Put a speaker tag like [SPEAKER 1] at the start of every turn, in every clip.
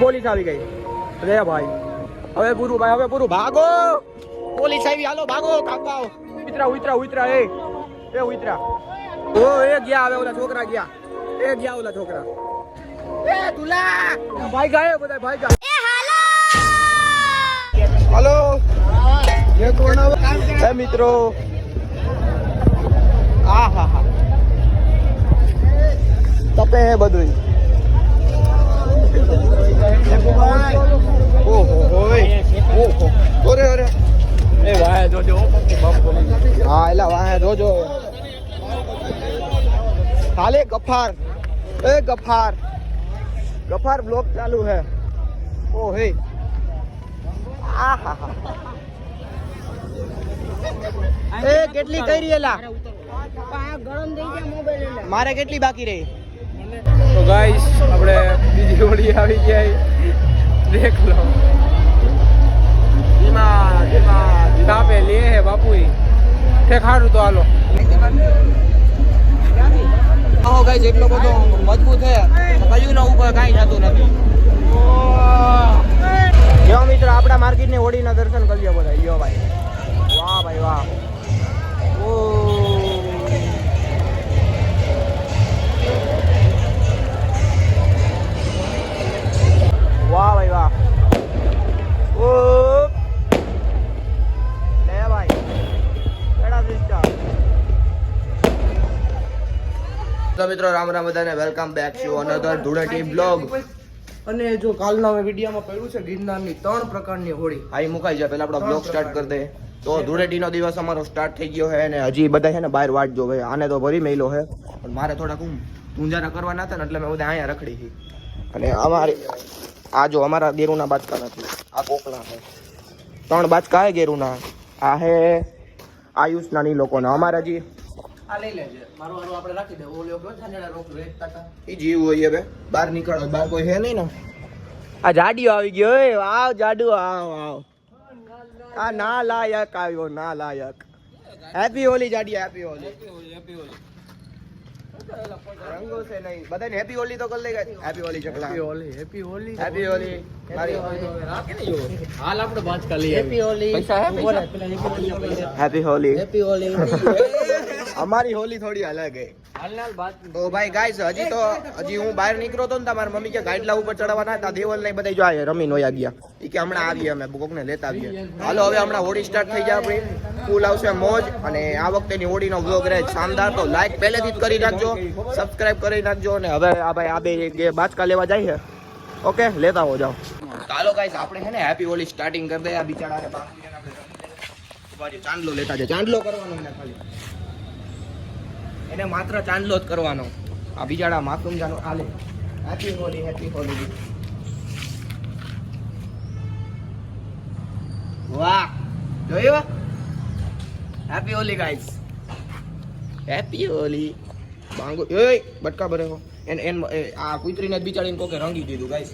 [SPEAKER 1] Police આવી ગઈ. રે ભાઈ. હવે પૂરું ભાઈ હવે પૂરું ભાગો. પોલીસ આવી હાલો ભાગો કાકાઓ ઉતરા ઉતરા ઉતરા એ. એ ઉતરા. ઓ એ ગયા હવે ઓલા છોકરા ગયા. એ ગયા ઓલા છોકરા. એ તુલા ભાઈ ગયા બધા ભાઈ ગયા. હાલો. એ મિત્રો. આ હા હા. તપે હે બધું હા એલા વાહે જોજો હાલે ગફાર એ ગફાર ગફાર બ્લોક ચાલુ હે ઓ હે આ હા હા એ કેટલી એલા મારે કેટલી બાકી રહી
[SPEAKER 2] તો ગાઈસ આપણે બીજી હોળી આવી ગયા દેખ લો. તાપે લે હે બાપુ ઠેકાડું તો હાલો.
[SPEAKER 1] આહો ગાઈસ એટલો બધો મજબૂત છે. કયું ના ઉપર કાંઈ થતું નથી. જો મિત્રો, આપણા માર્કેટની હોળીના દર્શન કરીએ બધા. યો ભાઈ. વાહ ભાઈ, વાહ. ઓ. મિત્રો રામ રામ બધાને welcome back to another Dhuleti blog અને જો કાલના મેં વિડીયોમાં પડ્યું છે ગિરનારની ત્રણ પ્રકારની હોળી. હાઈ મુકાઈ જાય. પહેલા આપણો બ્લોગ સ્ટાર્ટ કરી દે. તો ધૂળેટીનો દિવસ અમારો સ્ટાર્ટ થઈ ગયો છે અને હજી બધા છે ને બહાર વાટ જોવે. આને તો ભરી મેલો છે. પણ મારે થોડાક હું તુંજારા કરવાના હતા ને એટલે મેં બધા અહીંયા રખડી હતી અને અમારી આ જો અમારા ગેરુના બાચકા નથી. આ કોકના છે. ત્રણ બાચકા હે ગેરુના. આ હે આયુષના ની લોકોના. અમારા હજી
[SPEAKER 2] આ લઈ લેજે. મારું મારું આપણે રાખી દે. ઓલો ગયો છાંયડા રોક વેચતા હતા
[SPEAKER 1] એ જીવ હોય હવે. બહાર નીકળો. બહાર કોઈ હે નહીં ને? આ જાડિયો આવી ગયો એ આવ જાડુ આવ આવ. આ ના લાયક આવ્યો ના લાયક હેપી હોલી જાડી હેપી હોલી રંગો છે નહીં. બધાને હેપી હોલી તો કરી લે હેપી હોલી ચકલા
[SPEAKER 2] happy Holi happy Holi
[SPEAKER 1] happy Holi મારી
[SPEAKER 2] હાલ આપણે બાંચકા લઈ હેપી હોલી
[SPEAKER 1] પૈસા હે પૈસા? હેપી હોલી
[SPEAKER 2] હેપી હોલી
[SPEAKER 1] અમારી હોલી થોડી અલગ હે. તો ભાઈ ગાઈસ હજી તો હજી હું બહાર નીકળો તો ને તમારી મમ્મી કે ગાઈડલા ઉપર ચડવાના હતા દેવલ ને બધા જો આ રમીને વયા ગયા. એ કે હમણાં આવીએ અમે કોકને લેતા આવીએ. હાલો હવે હમણાં હોળી સ્ટાર્ટ થઈ જાય આપણી. ફૂલ આવશે મોજ અને આ વખતેની હોળીનો વ્લોગ રહે શાનદાર. તો લાઈક પહેલેથી જ કરી નાખજો સબસ્ક્રાઇબ કરી નાખજો અને હવે આ ભાઈ આ બે બાચકા લેવા જાય છે. ઓકે લેતા હો જાઓ. ચાલો ગાઈસ આપણે છે ને હેપી હોળી સ્ટાર્ટિંગ કરી દઈએ આ બિચારા ચાંદલો લેતા જાય ચાંદલો કરવાનો ખાલી. એને માત્ર ચાંદલો જ કરવાનો. આ બીજાડા માસૂમ જાનો આલે. હેપી હોલી હેપી હોલી વાહ, જોયો? Happy Holi guys happy Holi બાંગો એય બટકા ભરે હો. એન એન આ કુતરીને જ બિચારીને કોકે રંગી દીધું guys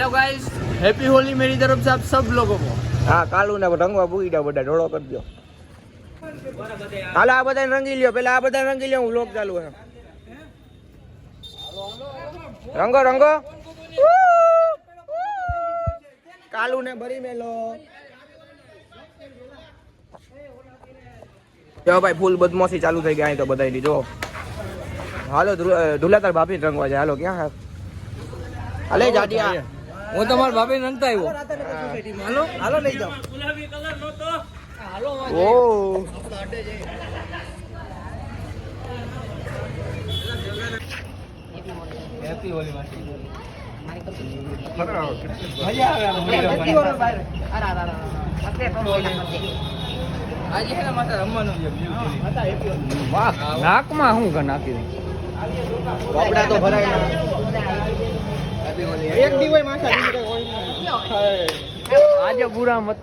[SPEAKER 2] hello guys happy Holi મેરી તરફ સાહેબ સબ લોકો કો
[SPEAKER 1] હા કાલુ ને રંગવા બુગી જાવ બધા ઢોળો કરજો હાલો આ બધાને રંગી લ્યો પેલા આ બધાને રંગી લ્યો હું લોક ચાલુ હે રંગો રંગો કાલુ ને ભરી મેલો જો ભાઈ ફૂલ બદમાશી ચાલુ થઈ ગયા તો બધાની જો હાલો ધુલાતર ભાભી રંગવા જાય હાલો ક્યાં હાલે જાડિયા
[SPEAKER 2] હું તમારા ભાભી રંગતા આવ્યો. હાલો હાલો. લઈ જાઓ.
[SPEAKER 1] ઓ.
[SPEAKER 2] હેપી હોલી માસી. આજે છે ને માથે રમવાનું. છે વાહ નાકમાં શું નાખી દે?
[SPEAKER 1] કપડા તો ભરાય એક દિવસ
[SPEAKER 2] આજે બુરા મત.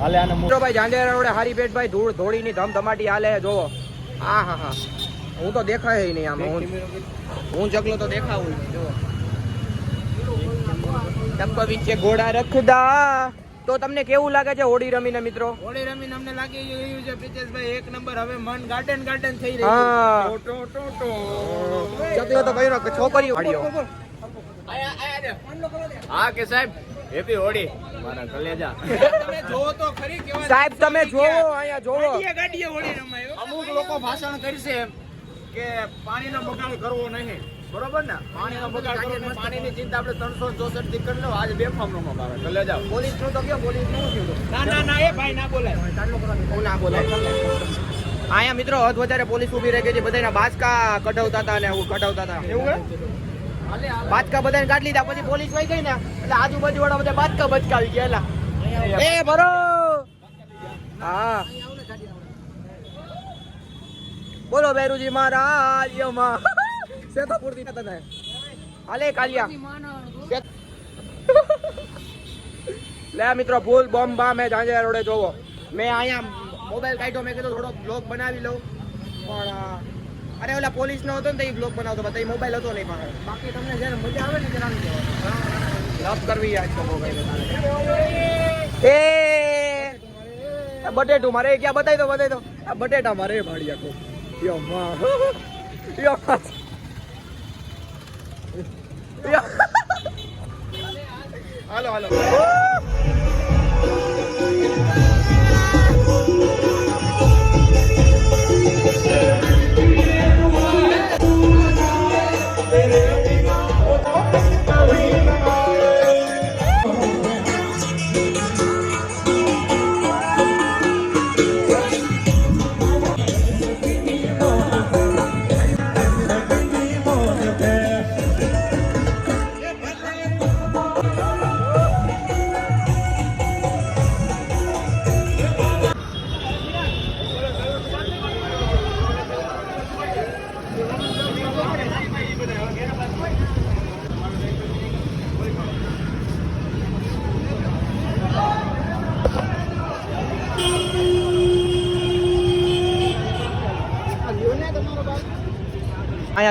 [SPEAKER 2] હાલે આને
[SPEAKER 1] મિત્રો ભાઈ જાંજરા રોડે હારી ભાઈ ધૂળ ધોળીની ધમધમાટી હાલે જોવો આ હા હા. હું તો દેખાય નહીં આમ હું હું જગલો તો દેખાવું જો જુઓ. વિચે ઘોડા રખદા તો તમને કેવું લાગે છે હોળી રમીને મિત્રો?
[SPEAKER 2] હોળી રમીને અમને લાગી ગયું છે પ્રિતેશભાઈ એક નંબર હવે મન ગાર્ડન ગાર્ડન થઈ
[SPEAKER 1] હા.
[SPEAKER 2] રહ્યું છે. ટો, ટો, ટો, ટો.
[SPEAKER 1] ચકલો તો કયો ને છોકરીઓ. પાડ્યો
[SPEAKER 2] આયા, આયા રે. હા કે સાહેબ હેપી હોળી. મારા કલેજા. તમે જોવો તો ખરી કેવા
[SPEAKER 1] સાહેબ તમે જોવો અહીંયા જોવો.
[SPEAKER 2] ગાડીએ ગાડીએ હોળી રમાય અમુક લોકો ભાષણ કરશે કે પાણીનો બગાડ કરવો નહીં. બરોબર ને? પાણીનો બગાડ. પાણીની ચિંતા આપણે ત્રણસો ચોસઠથી કરી લો આજે ફોર્મ નો મારે
[SPEAKER 1] જાઓ. પોલીસનું તો કયો પોલીસ? નું થયું
[SPEAKER 2] ના ના ના એ ભાઈ ના બોલાય.
[SPEAKER 1] ના બોલાય. અહીંયા મિત્રો હદ વધારે પોલીસ ઊભી રહી ગઈ છે. બધાના બાચકા કઢાવતા હતા ને એવું કઢાવતા હતા. એવું. બાચકા બધાને કાઢી લીધા. પછી પોલીસ વહી ગઈ ને? એટલે આજુબાજુ વાળા બધા બાચકા બચકાવી ગયા. એલા. એ ભરો! હા. બોલો બેરુજી મહારાજ યમાં. શેતાપુરથી તને હાલે કાલિયા લે, મિત્રો ફૂલ બોમ્બ બા મેં જાંજે રોડે જોવો. મેં અહીંયા મોબાઈલ કાઢ્યો, મેં કીધું થોડો બ્લોગ બનાવી લઉં. પણ અરે, ઓલા પોલીસ નો હતો ને તો એ બ્લોગ બનાવતો હતો એ મોબાઈલ હતો નહીં પણ બાકી તમને જ્યારે મજા આવે ને ત્યારે કરવી એ બટેટું મારે ક્યાં બતાવી દો બતાવી દો. બટેટા મારે ભાડી આખો યો, મા. યો. હાલો હાલો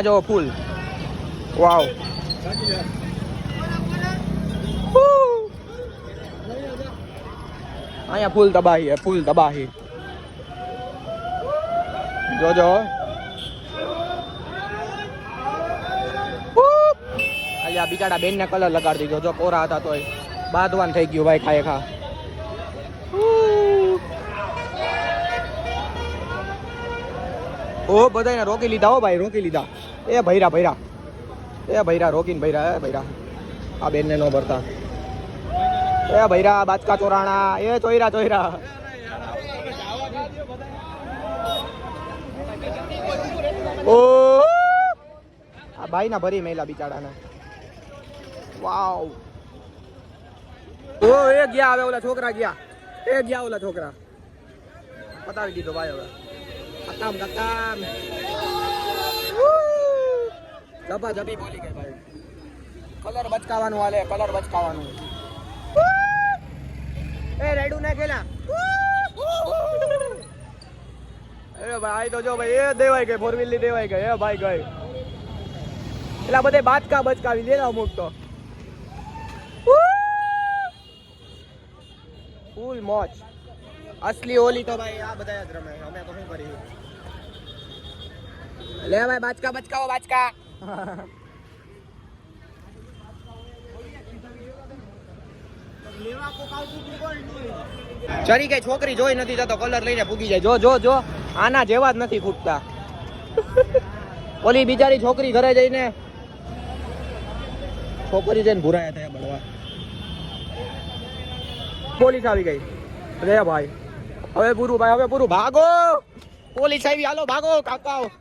[SPEAKER 1] અહીંયા જો ફૂલ. વાવ. અહીંયા ફૂલ તબાહી હે ફૂલ તબાહી. જોજો. અહીંયા બિચારા બેન ને કલર લગાડી દીધો, જો કોરા હતા તોય. બાંધવાન થઈ ગયું ભાઈ ખાય ખા. ઓ બધાને રોકી લીધા હો ભાઈ, રોકી લીધા. એ ભૈરા ભૈરા. એ ભૈરા, રોકીને ભૈરા, એ ભૈરા. આ બેનને નો ભરતા. એ ભૈરા, બાચકા ચોરાણા. એ ચોયરા ચોયરા. ઓ! આ ભાઈ ના ભરી મેલા બિચારાને. વાવ. ઓ, એ ગયા હવે ઓલા છોકરા ગયા. એ ગયા ઓલા છોકરા. પતાવી દીધો ભાઈ હવે. કતામ કતામ જબી બોલી ગઈ ભાઈ. કલર બચકાવાનું હાલે, કલર બચકાવાનું. એ, રેડુ ને ખેલા. એ ભાઈ તો જો ભાઈ, એ દેવાઈ ગઈ ફોર વ્હીલ દેવાઈ ગઈ, એ ભાઈ ગઈ. એટલા બધે બાચકા બચકાવી દે અમુક તો. ફૂલ મોજ. અસલી હોલી તો ભાઈ આ બધા જ રમે. અમે તો શું કરીએ? લે ભાઈ બાચકા બચકાઓ બાચકા ચરી કઈ છોકરી જોઈ નથી જતો કલર લઈને ભૂગી જાય. જો જો જો. આના જેવા જ નથી ફૂટતા. ઓલી બિચારી છોકરી ઘરે જઈને છોકરી જઈને ભૂરાયા થયા બળવા. પોલીસ આવી ગઈ. રે ભાઈ. હવે પૂરું, ભાઈ, હવે પૂરું. ભાગો! પોલીસ આવી. હાલો, ભાગો, કાકાઓ.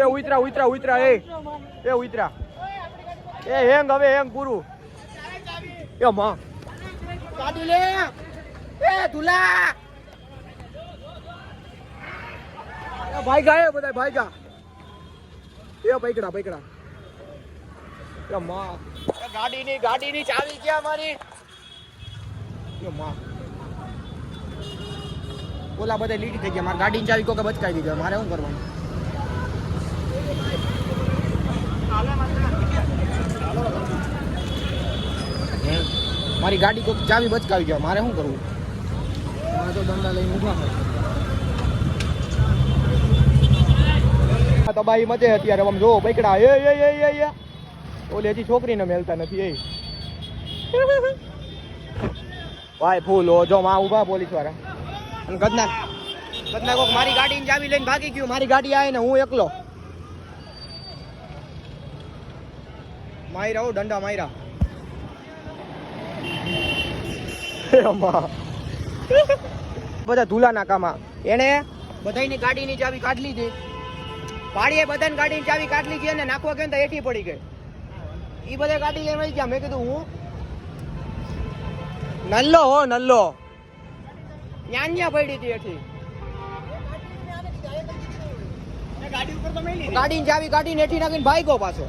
[SPEAKER 1] એ ઉતરા ઉતરા ઉતરા એ. એ ઉતરા. એ હેંગ હવે હેંગ પૂરું. એ માં. કાઢી લે એ દુલા એ ભાઈગા એ બધા ભાઈગા. એ પૈકડા પૈકડા. એ માં. એ ગાડીની ગાડીની ચાવી ક્યાં મારી? એ માં. ઓલા બધા લીટી થઈ ગયા. મારે ગાડીની ચાવી કોકે બચકાઈ દીધી. મારે શું કરવાનું? મારી ગાડી કોઈક ચાવી બચકાવી ગયા. મારે શું કરવું?
[SPEAKER 3] આ તો દંડા લઈને
[SPEAKER 1] તબાહી મચે અત્યારે. આમ જો બૈકડા. એ એ એ એ ઓલી હજી છોકરીને મેલતા નથી, એ. ભાઈ, ફૂલો જો, માં ઊભા પોલીસવાળા અને ગદના ગદના કોક મારી ગાડીની ચાવી લઈને ભાગી ગયું. મારી ગાડી આવે ને હું એકલો. માયરા. હો દંડા માયરા. બધા ધૂલા નાકામાં એને બધાની ગાડીની ચાવી કાઢી લીધી. પાડીએ બધાની ગાડીની ચાવી કાઢી લીધી અને નાખવા ગયો તો એઠી પડી ગઈ. ઈ બધા ગાડી લઈને વહી ગયા. મેં કીધું હું? નલ્લો હો નલ્લો. ન્યા ન્યા પડી હતી એઠી.
[SPEAKER 2] ગાડી ઉપર તો મેલી
[SPEAKER 1] ગાડીની ચાવી કાઢીને એઠી નાખીને
[SPEAKER 3] ભાઈ ગયો પછી.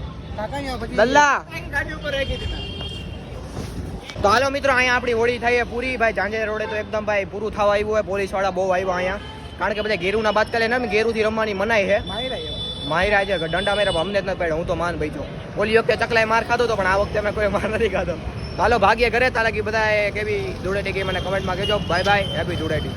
[SPEAKER 1] દલ્લા. તો હાલો મિત્રો અહીંયા આપણી હોળી થઈ પૂરી. ભાઈ ઝાંઝર રોડે તો એકદમ ભાઈ પૂરું થવા આવ્યું હોય. પોલીસવાળા બહુ આવ્યા અહીંયા. કારણ કે બધા ગેરુના બાદ કરે ને ગેરુથી રમવાની મનાય છે. માયરા છે દંડા મેરા અમને જ ન પડ્યો હું તો માન ભાઈ છું ઓલી વખતે ચકલાએ માર ખાધો તો પણ આ વખતે મેં કોઈ માર નથી ખાધો. હાલો ભાગ્ય ઘરે. તાલાકી બધા કેવી ધૂળેટી ગઈ મને કમેન્ટમાં કહેજો. Bye bye happy Dhuleti